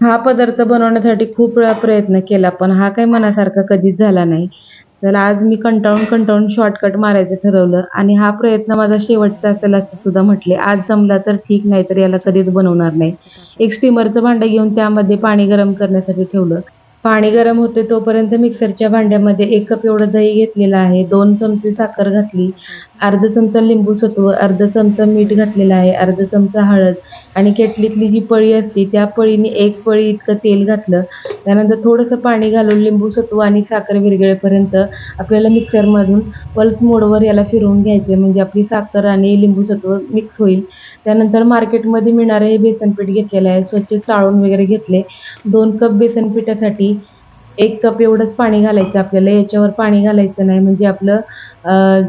हा पदार्थ बनवण्यासाठी खूप वेळा प्रयत्न केला पण हा काही मनासारखा कधीच झाला नाही. तर आज मी कंटाळून कंटाळून शॉर्टकट मारायचं ठरवलं आणि हा प्रयत्न माझा शेवटचा असेल असं सुद्धा म्हटले. आज जमला तर ठीक नाही तर याला कधीच बनवणार नाही. एक स्टीमरचं भांडं घेऊन त्यामध्ये पाणी गरम करण्यासाठी ठेवलं. पाणी गरम होते तोपर्यंत मिक्सरच्या भांड्यामध्ये एक कप एवढं दही घेतलेलं आहे दोन चमचे साखर घातली अर्धा चमचा लिंबूसत्व अर्धा चमचा मीठ घातलेलं आहे अर्धा चमचा हळद आणि केटलीतली जी पळी असते त्या पळीने एक पळी इतकं तेल घातलं. त्यानंतर थोडंसं पाणी घालून लिंबूसत्व आणि साखर विरघळेपर्यंत आपल्याला मिक्सरमधून पल्स मोडवर याला फिरवून घ्यायचे म्हणजे आपली साखर आणि लिंबूसत्व मिक्स होईल. त्यानंतर मार्केटमध्ये मिळणारं हे बेसन पीठ घेतलेलं आहे. स्वच्छ चाळून वगैरे घेतले. दोन कप बेसन पिठासाठी एक कप एवढंच पाणी घालायचं. आपल्याला याच्यावर पाणी घालायचं नाही. म्हणजे आपलं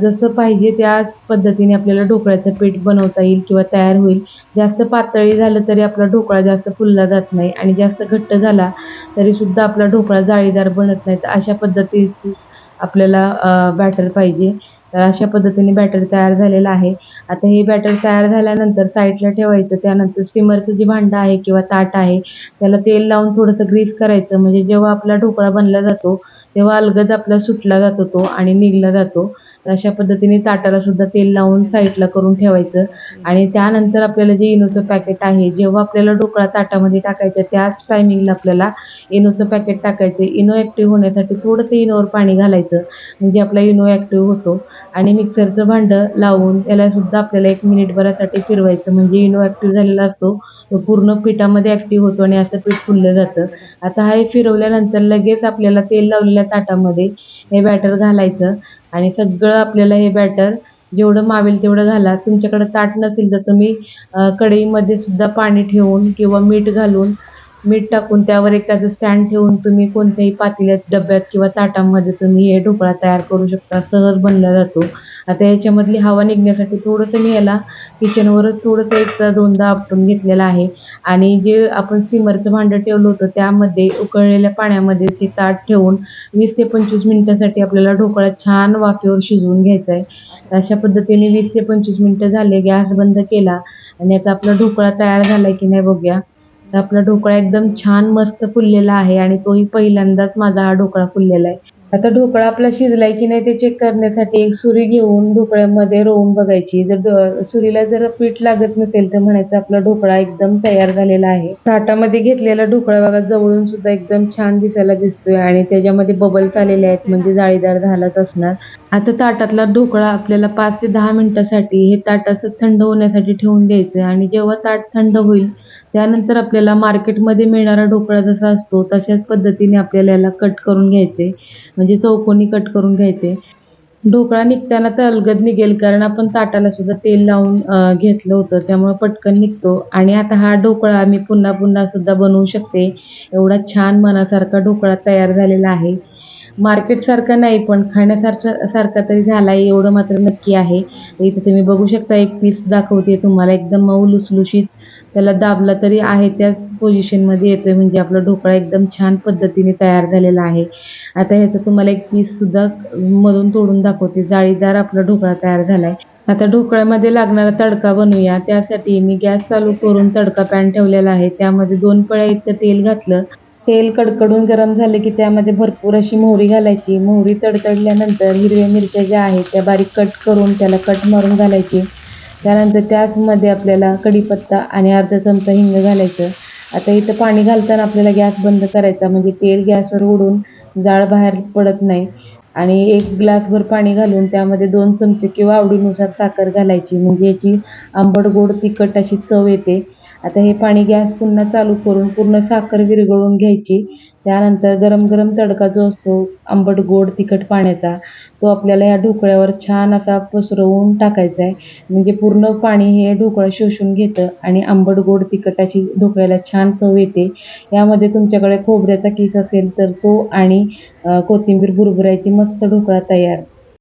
जसं पाहिजे त्याच पद्धतीने आपल्याला ढोकळ्याचं पीठ बनवता येईल किंवा तयार होईल. जास्त पातळी झालं तरी आपला ढोकळा जास्त फुलला जात नाही आणि जास्त घट्ट झाला तरी सुद्धा आपला ढोकळा जाळीदार बनत नाही. तर अशा पद्धतीचीच आपल्याला बॅटर पाहिजे. तर अशा पद्धतीने बॅटर तयार झालेलं आहे. आता हे बॅटर तयार झाल्यानंतर साईडला ठेवायचं त्यानंतर स्टीमरचं जे भांडं आहे किंवा ताट आहे त्याला तेल लावून थोडंसं ग्रीस करायचं. म्हणजे जेव्हा आपला ढोकळा बनला जातो तेव्हा अलगद आपला सुटला जातो तो आणि निघला जातो. अशा पद्धतीने ताटाला सुद्धा तेल लावून साईडला करून ठेवायचं. आणि त्यानंतर आपल्याला जे इनोचं पॅकेट आहे जेव्हा आपल्याला ढोकळा ताटामध्ये टाकायचं त्याच टायमिंगला आपल्याला इनोचं पॅकेट टाकायचं. इनो ॲक्टिव्ह होण्यासाठी थोडंसं इनोवर पाणी घालायचं म्हणजे आपला इनो ॲक्टिव्ह होतो. आणि मिक्सरचं भांडं लावून त्याला सुद्धा आपल्याला एक मिनिटभरासाठी फिरवायचं. म्हणजे इनो ॲक्टिव्ह झालेला असतो तो पूर्ण पिठामध्ये ॲक्टिव्ह होतो आणि असं पीठ फुललं जातं. आता हे फिरवल्यानंतर लगेच आपल्याला तेल लावलेल्या ताटामध्ये हे बॅटर घालायचं. आणि सगळं आपल्याला हे बॅटर जेवढं मावेल तेवढं घाला. तुमच्याकडं ताट नसेल तर तुम्ही कढईमध्ये सुद्धा पाणी ठेवून किंवा मीठ घालून मीठ टाकून त्यावर एखादं स्टँड ठेवून तुम्ही कोणत्याही पातेल्यात डब्यात किंवा ताटामध्ये तुम्ही हे ढोकळा तयार करू शकता. सहज बनला जातो. आता याच्यामधली हवा निघण्यासाठी थोडंसं मी याला किचनवरच थोडंसं एकदा दोनदा आपटून घेतलेलं आहे. आणि जे आपण स्टीमरचं भांडं ठेवलं होतं त्यामध्ये उकळलेल्या पाण्यामध्ये ते ताट ठेवून वीस ते पंचवीस मिनिटासाठी आपल्याला ढोकळा छान वाफेवर शिजवून घ्यायचा आहे. अशा पद्धतीने वीस ते पंचवीस मिनिटं झाले गॅस बंद केला आणि आता आपला ढोकळा तयार झाला की नाही बघूया. तर आपला ढोकळा एकदम छान मस्त फुललेला आहे आणि तोही पहिल्यांदाच माझा हा ढोकळा फुललेला आहे. आता ढोकळा आपला शिजलाय की नाही ते चेक करण्यासाठी एक सुरी घेऊन ढोकळ्यामध्ये रोवून बघायची. जर सुरीला जर पीठ लागत नसेल तर म्हणायचं आपला ढोकळा एकदम तयार झालेला आहे. ताटामध्ये घेतलेला ढोकळा बघा जवळून सुद्धा एकदम छान दिसायला दिसतोय आणि त्याच्यामध्ये बबल्स आलेले आहेत म्हणजे जाळीदार झालाच असणार. आता ताटातला ढोकळा आपल्याला पाच ते दहा मिनिटासाठी हे ताट असं थंड होण्यासाठी ठेवून द्यायचं आणि जेव्हा ताट थंड होईल त्यानंतर आपल्याला मार्केटमध्ये मिळणारा ढोकळा जसा असतो तशाच पद्धतीने आपल्याला याला कट करून घ्यायचे म्हणजे चौकोनी कट करून घ्यायचे ढोकळा निघताना तर अलगद निघेल कारण आपण ताटाला सुद्धा तेल लावून घेतलं होतं. त्यामुळे पटकन निघतो. आणि आता हा ढोकळा मी पुन्हा पुन्हा सुद्धा बनवू शकते. एवढा छान मनासारखा ढोकळा तयार झालेला आहे. मार्केटसारखं नाही पण खाण्यासारखं सारखा तरी झाला आहे एवढं मात्र नक्की आहे. इथे तुम्ही बघू शकता एक पीस दाखवते तुम्हाला एकदम मऊ लुसलुशीत त्याला दाबला तरी आहे त्याच पोझिशनमध्ये येतोय म्हणजे आपला ढोकळा एकदम छान पद्धतीने तयार झालेला आहे. आता ह्याचं तुम्हाला एक पीस सुद्धा मधून तोडून दाखवते जाळीदार आपला ढोकळा तयार झालाय. आता ढोकळ्यामध्ये लागणारा तडका बनवूया त्यासाठी मी गॅस चालू करून तडका पॅन ठेवलेला आहे त्यामध्ये दोन पळ्या इतकं तेल घातलं तेल कडकडून गरम झालं की त्यामध्ये भरपूर अशी मोहरी घालायची. मोहरी तडतडल्यानंतर हिरव्या मिरच्या ज्या आहेत त्या बारीक कट करून त्याला कट मारून घालायची. त्यानंतर त्याचमध्ये आपल्याला कढीपत्ता आणि अर्धा चमचा हिंग घालायचं. आता इथं पाणी घालताना आपल्याला गॅस बंद करायचा म्हणजे तेल गॅसवर उडून जाळ बाहेर पडत नाही. आणि एक ग्लासभर पाणी घालून त्यामध्ये दोन चमचे किंवा आवडीनुसार साखर घालायची. म्हणजे याची आंबट गोड तिखट अशी चव येते. आता हे पाणी गॅस पुन्हा चालू करून पूर्ण साखर विरघळून घ्यायची. त्यानंतर गरम गरम तडका जो असतो आंबट गोड तिखट पाण्याचा तो आपल्याला या ढोकळ्यावर छान असा पसरवून टाकायचा आहे. म्हणजे पूर्ण पाणी हे ढोकळं शोषून घेतं आणि आंबट गोड तिखट अशी ढोकळ्याला छान चव येते. यामध्ये तुमच्याकडे खोबऱ्याचा किस असेल तर तो आणि कोथिंबीर बुरबुरायची मस्त ढोकळा तयार.